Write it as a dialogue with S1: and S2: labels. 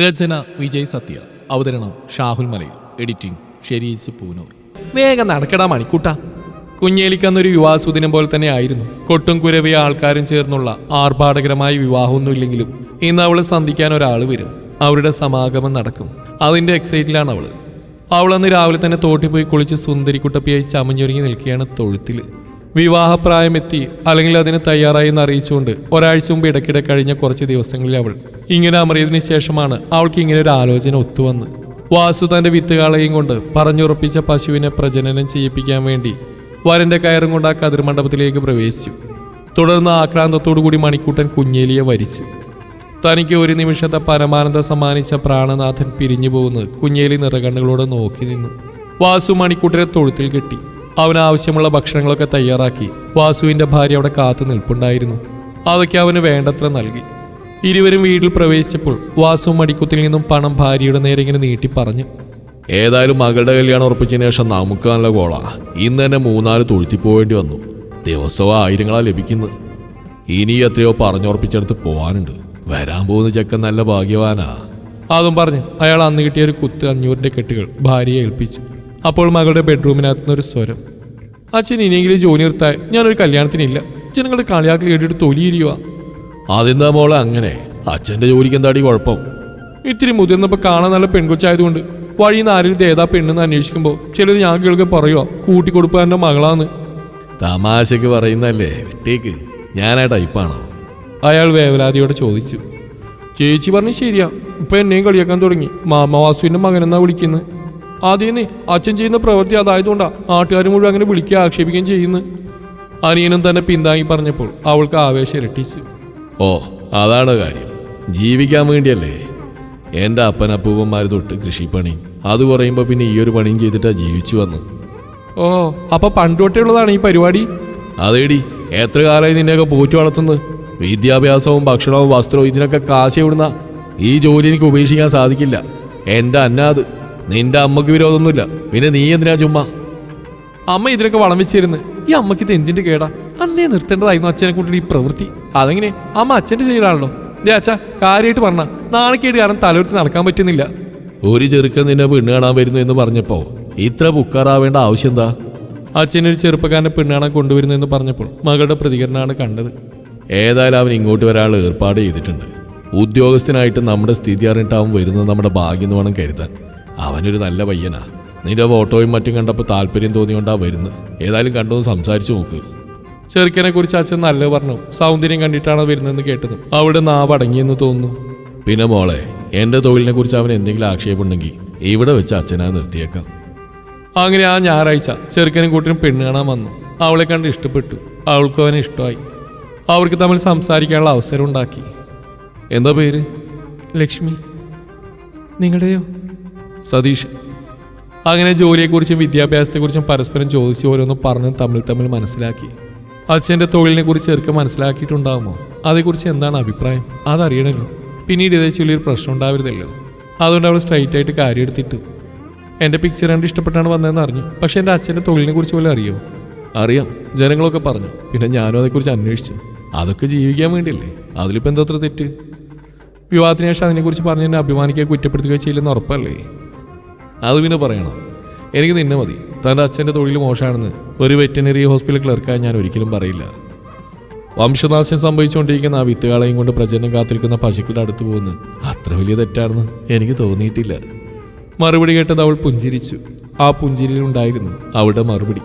S1: രചന വിജയ് സത്യ. അവതരണം ഷാഹുൽ മലയിൽ. എഡിറ്റിംഗ് ഷെരീസ് പൂനൂർ. വേഗം നടക്കടാ മണിക്കൂട്ട. കുഞ്ഞേലിക്കന്നൊരു വിവാഹസുദിനം പോലെ തന്നെ ആയിരുന്നു. കൊട്ടും കുരവിയ ആൾക്കാരും ചേർന്നുള്ള ആർഭാടകരമായ വിവാഹമൊന്നുമില്ലെങ്കിലും ഇന്ന് അവളെ സന്ധിക്കാൻ ഒരാൾ വരും. അവരുടെ സമാഗമം നടക്കും. അതിന്റെ എക്സൈറ്റിലാണ് അവൾ അവളന്ന് രാവിലെ തന്നെ തോട്ടിൽ പോയി കുളിച്ച് സുന്ദരിക്കുട്ടപ്പിയായി ചമഞ്ഞൊരുങ്ങി നിൽക്കുകയാണ് തൊഴുത്തിൽ വിവാഹപ്രായമെത്തി അല്ലെങ്കിൽ അതിന് തയ്യാറായി എന്ന് അറിയിച്ചുകൊണ്ട് ഒരാഴ്ച മുമ്പ് ഇടയ്ക്കിടെ കഴിഞ്ഞ കുറച്ച് ദിവസങ്ങളിൽ അവൾ ഇങ്ങനെ അമറിയതിനു ശേഷമാണ് അവൾക്ക് ഇങ്ങനെ ഒരു ആലോചന ഒത്തുവന്ന്. വാസു തന്റെ വിത്തുകാളയും കൊണ്ട് പറഞ്ഞുറപ്പിച്ച പശുവിനെ പ്രജനനം ചെയ്യിപ്പിക്കാൻ വേണ്ടി വരന്റെ കയറും കൊണ്ട് ആ കതിർമണ്ഡപത്തിലേക്ക് പ്രവേശിച്ചു. തുടർന്ന് ആക്രാന്തത്തോടു കൂടി മണിക്കൂട്ടൻ കുഞ്ഞേലിയെ വരിച്ചു. തനിക്ക് ഒരു നിമിഷത്തെ പരമാനന്ദം സമ്മാനിച്ച പ്രാണനാഥൻ പിരിഞ്ഞു പോകുന്നത് കുഞ്ഞേലി നിറകണ്ണുകളോട് നോക്കി നിന്നു. വാസു മണിക്കൂട്ടരെ തൊഴുത്തിൽ കെട്ടി. അവന് ആവശ്യമുള്ള ഭക്ഷണങ്ങളൊക്കെ തയ്യാറാക്കി വാസുവിന്റെ ഭാര്യ അവിടെ കാത്തു നിൽപ്പുണ്ടായിരുന്നു. അതൊക്കെ അവന് വേണ്ടത്ര നൽകി. ഇരുവരും വീട്ടിൽ പ്രവേശിച്ചപ്പോൾ വാസു മടിക്കുത്തിൽ നിന്നും പണം ഭാര്യയുടെ നേരെ ഇങ്ങനെ നീട്ടി പറഞ്ഞു.
S2: ഏതായാലും മകളുടെ കല്യാണം ഉറപ്പിച്ചതിന് ശേഷം നമുക്ക് നല്ല കോളാ ഇന്ന് തന്നെ മൂന്നാൽ തൊഴുത്തി പോവേണ്ടി വന്നു. ദിവസവും ആയിരങ്ങളാ ലഭിക്കുന്നത്. ഇനി എത്രയോ പറഞ്ഞുറപ്പിച്ചെടുത്ത് പോവാനുണ്ട്. വരാൻ പോകുന്ന ചെക്കൻ നല്ല ഭാഗ്യവാനാ.
S1: അതും പറഞ്ഞ് അയാൾ അന്ന് കിട്ടിയ ഒരു കുത്ത് അഞ്ഞൂറിന്റെ കെട്ടുകൾ ഭാര്യയെ ഏൽപ്പിച്ചു. അപ്പോൾ മകളുടെ ബെഡ്റൂമിനകത്തുനിന്നൊരു ഒരു സ്വരം. അച്ഛൻ ഇനിയെങ്കിലും ജോലി നിർത്താൻ ഞാനൊരു കല്യാണത്തിനില്ല. ജനങ്ങളുടെ കളിയാക്കൽ കേട്ടിട്ട് തൊലിയിരിക്കുക
S2: അതെന്താ മോളെ അങ്ങനെ? അച്ഛന്റെ ജോലിക്ക് എന്താടി കുഴപ്പം?
S1: ഇത്തിരി മുതിർന്നപ്പോൾ കാണാൻ നല്ല പെൺകൊച്ചായതുകൊണ്ട് നിന്ന് ആരും ഏതാ പെണ്ണെന്ന് അന്വേഷിക്കുമ്പോൾ ചിലർ ഞാൻ കേൾക്കെ പറയുക കൂട്ടിക്കൊടുപ്പാന്റെ മകളാന്ന്.
S2: തമാശക്ക് പറയുന്നല്ലേ വിട്ടേക്ക്. ഞാനാ ടൈപ്പാണോ?
S1: അയാൾ വേവലാതിയോടെ ചോദിച്ചു. ചേച്ചി പറഞ്ഞു ശരിയാ. ഇപ്പൊ എന്നെയും കളിയാക്കാൻ തുടങ്ങി. മാമവാസുവിന്റെ മകനെന്നാ വിളിക്കുന്നത് ആദ്യമേ അച്ഛൻ ചെയ്യുന്ന പ്രവൃത്തി അതായതുകൊണ്ടാണ് നാട്ടുകാർ മുഴുവൻ അങ്ങനെ വിളിക്കുക ആക്ഷേപിക്കുകയും ചെയ്യുന്നു അനിയനും തന്നെ പിന്താങ്ങി പറഞ്ഞപ്പോൾ അവൾക്ക് ആവേശം ഇരട്ടിച്ചു.
S2: ഓ അതാണ് കാര്യം. ജീവിക്കാൻ വേണ്ടിയല്ലേ? എന്റെ അപ്പനപ്പൂപ്പന്മാർ തൊട്ട് കൃഷിപ്പണി. അത് കുറയുമ്പോൾ പിന്നെ ഈ ഒരു പണിയും ചെയ്തിട്ടാ ജീവിച്ചു വന്ന്
S1: ഓ അപ്പൊ പണ്ടുവട്ടേ ഉള്ളതാണ് ഈ പരിപാടി?
S2: അതേടി എത്ര കാലമായി നിന്നെയൊക്കെ പോറ്റു വളർത്തുന്നത്? വിദ്യാഭ്യാസവും ഭക്ഷണവും വസ്ത്രവും ഇതിനൊക്കെ കാശ് വിടുന്ന ഈ ജോലി എനിക്ക് ഉപേക്ഷിക്കാൻ സാധിക്കില്ല. എന്റെ അന്നാത് നിന്റെ അമ്മയ്ക്ക് വിരോധമൊന്നുമില്ല. പിന്നെ നീ എന്തിനാ ചുമ്മാ?
S1: അമ്മ ഇതിനൊക്കെ വളം വെച്ചിരുന്ന്. ഈ അമ്മയ്ക്ക് ഇത് എന്തിന്റെ കേടാ? അന്നേ നിർത്തേണ്ടതായിരുന്നു അച്ഛനെ കൊണ്ടുള്ള ഈ പ്രവൃത്തി. അതെങ്ങനെ? അമ്മ അച്ഛന്റെ ചെയ്യലാണല്ലോ ദേ അച്ഛാ കാര്യമായിട്ട് പറഞ്ഞ നാണക്കേട് കാരണം തലവരുത്തി നടക്കാൻ പറ്റുന്നില്ല.
S2: ഒരു ചെറുക്കൻ നിന്നെ പെണ്ണ് കാണാൻ വരുന്നു എന്ന് പറഞ്ഞപ്പോ ഇത്ര ബുക്കാറാവേണ്ട ആവശ്യം എന്താ?
S1: അച്ഛനൊരു ചെറുപ്പക്കാരനെ പെണ്ണാണാൻ കൊണ്ടുവരുന്നു എന്ന് പറഞ്ഞപ്പോൾ മകളുടെ പ്രതികരണമാണ് കണ്ടത്.
S2: ഏതായാലും അവൻ ഇങ്ങോട്ട് വരാനുള്ള ഏർപ്പാട് ചെയ്തിട്ടുണ്ട്. ഉദ്യോഗസ്ഥനായിട്ട് നമ്മുടെ സ്ഥിതി അറിഞ്ഞിട്ട് അവൻ വരുന്നത് നമ്മുടെ ഭാഗ്യം എന്ന് വേണം കരുതാൻ. അവനൊരു നല്ല പയ്യനാ. നിന്റെ ഫോട്ടോയും മറ്റും കണ്ടപ്പോൾ താല്പര്യം തോന്നിയോണ്ടാ വരുന്നത്. ഏതായാലും കണ്ടൊന്ന് സംസാരിച്ചു നോക്ക്.
S1: ചെറുക്കനെ കുറിച്ച് അച്ഛൻ നല്ലത് പറഞ്ഞു. സൗന്ദര്യം കണ്ടിട്ടാണ് വരുന്നതെന്ന് കേട്ടത്. അവിടെ നാവ് അടങ്ങിയെന്ന് തോന്നുന്നു.
S2: പിന്നെ മോളെ എന്റെ തൊഴിലിനെ കുറിച്ച് അവൻ എന്തെങ്കിലും ആക്ഷേപമുണ്ടെങ്കിൽ ഇവിടെ വെച്ച് അച്ഛനാ നിർത്തിയേക്കാം.
S1: അങ്ങനെ ആ ഞായറാഴ്ച ചെറുക്കനും കൂട്ടിനും പെണ്ണ് കാണാൻ വന്നു. അവളെ കണ്ട് ഇഷ്ടപ്പെട്ടു. അവൾക്കും അവനെ ഇഷ്ടമായി. അവർക്ക് തമ്മിൽ സംസാരിക്കാനുള്ള അവസരം ഉണ്ടാക്കി. എന്താ പേര്? ലക്ഷ്മി. നിങ്ങളുടെയോ? സതീഷ് അങ്ങനെ ജോലിയെക്കുറിച്ചും വിദ്യാഭ്യാസത്തെക്കുറിച്ചും പരസ്പരം ചോദിച്ച് ഓരോന്നും പറഞ്ഞ് തമ്മിൽ തമ്മിൽ മനസ്സിലാക്കി. അച്ഛന്റെ തൊഴിലിനെ കുറിച്ച് ചെറുക്കം മനസ്സിലാക്കിയിട്ടുണ്ടാകുമോ അതേക്കുറിച്ച് എന്താണ് അഭിപ്രായം? അതറിയണമല്ലോ പിന്നീട് ഇതേ ചൊല്ലിയൊരു പ്രശ്നം ഉണ്ടാവരുതല്ലോ. അതുകൊണ്ട് അവൾ സ്ട്രൈറ്റ് ആയിട്ട് കാര്യം എടുത്തിട്ടു. എന്റെ പിക്ചർ കണ്ട് ഇഷ്ടപ്പെട്ടാണ് വന്നതെന്ന് അറിഞ്ഞു. പക്ഷേ എന്റെ അച്ഛന്റെ തൊഴിലിനെ കുറിച്ച് പോലും അറിയോ? അറിയാം. ജനങ്ങളൊക്കെ പറഞ്ഞു. പിന്നെ ഞാനും അതേക്കുറിച്ച് അന്വേഷിച്ചു. അതൊക്കെ ജീവിക്കാൻ വേണ്ടിയല്ലേ? അതിലിപ്പോൾ എന്താ അത്ര തെറ്റ്? വിവാഹത്തിന് ശേഷം അതിനെക്കുറിച്ച് പറഞ്ഞ് എന്നെ അഭിമാനിക്കുക കുറ്റപ്പെടുത്തുകയോ ചെയ്യില്ലെന്ന് ഉറപ്പല്ലേ? അത് പിന്നെ പറയണം എനിക്ക് നിന്നെ മതി. തന്റെ അച്ഛന്റെ തൊഴിൽ മോശമാണെന്ന് ഒരു വെറ്റിനറി ഹോസ്പിറ്റൽ ക്ലർക്കായി ഞാൻ ഒരിക്കലും പറയില്ല. വംശനാശം സംഭവിച്ചുകൊണ്ടിരിക്കുന്ന ആ വിത്തുകാളയും കൊണ്ട് പ്രചരണം കാത്തിരിക്കുന്ന പശുക്കളുടെ അടുത്ത് പോകുന്നത് അത്ര വലിയ തെറ്റാണെന്ന് എനിക്ക് തോന്നിയിട്ടില്ല. മറുപടി കേട്ടത് അവൾ പുഞ്ചിരിച്ചു. ആ പുഞ്ചിരിയിലുണ്ടായിരുന്നു അവളുടെ മറുപടി.